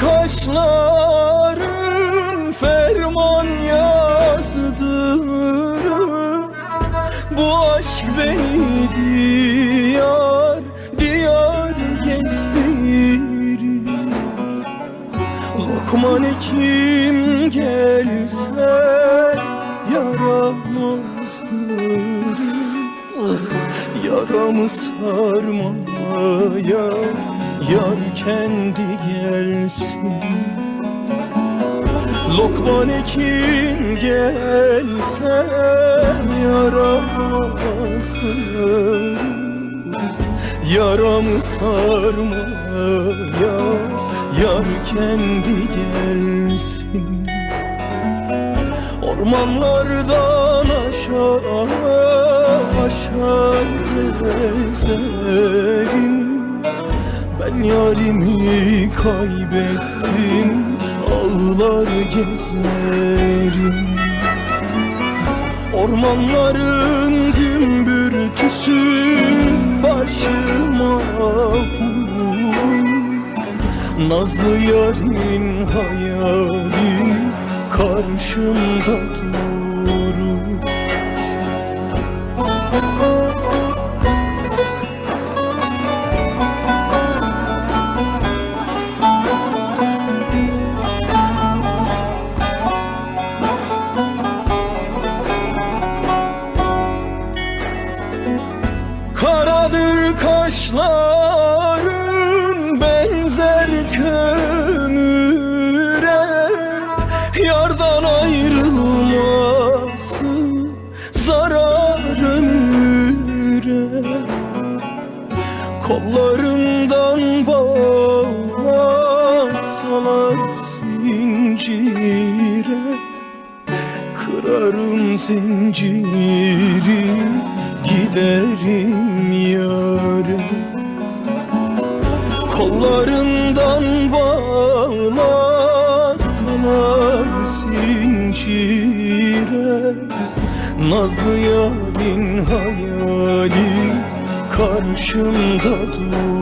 kaşların ferman yazdır Bu aşk beni diyar diyar gezdirir. Lokman kim gelse yaramazdır Yaramı sarmaya yar kendi gelsin. Lokman kim gelse yaramazdır Yaramı sarmaya yar kendi gelsin. Ormanlardan aşağı aşağı gezerim Ben yarimi kaybettim ağlar gezerim Ormanların gümbürtüsü başıma vurur. Nazlı yarın hayali karşımda durur kaşların benzer kömüre Yardan ayrılması zarar ömüre Kollarından bağlasalar zincire. Kırarım zinciri giderim yâre Kollarından bağlasalar zincire Nazlı yarın hayali karşımda durur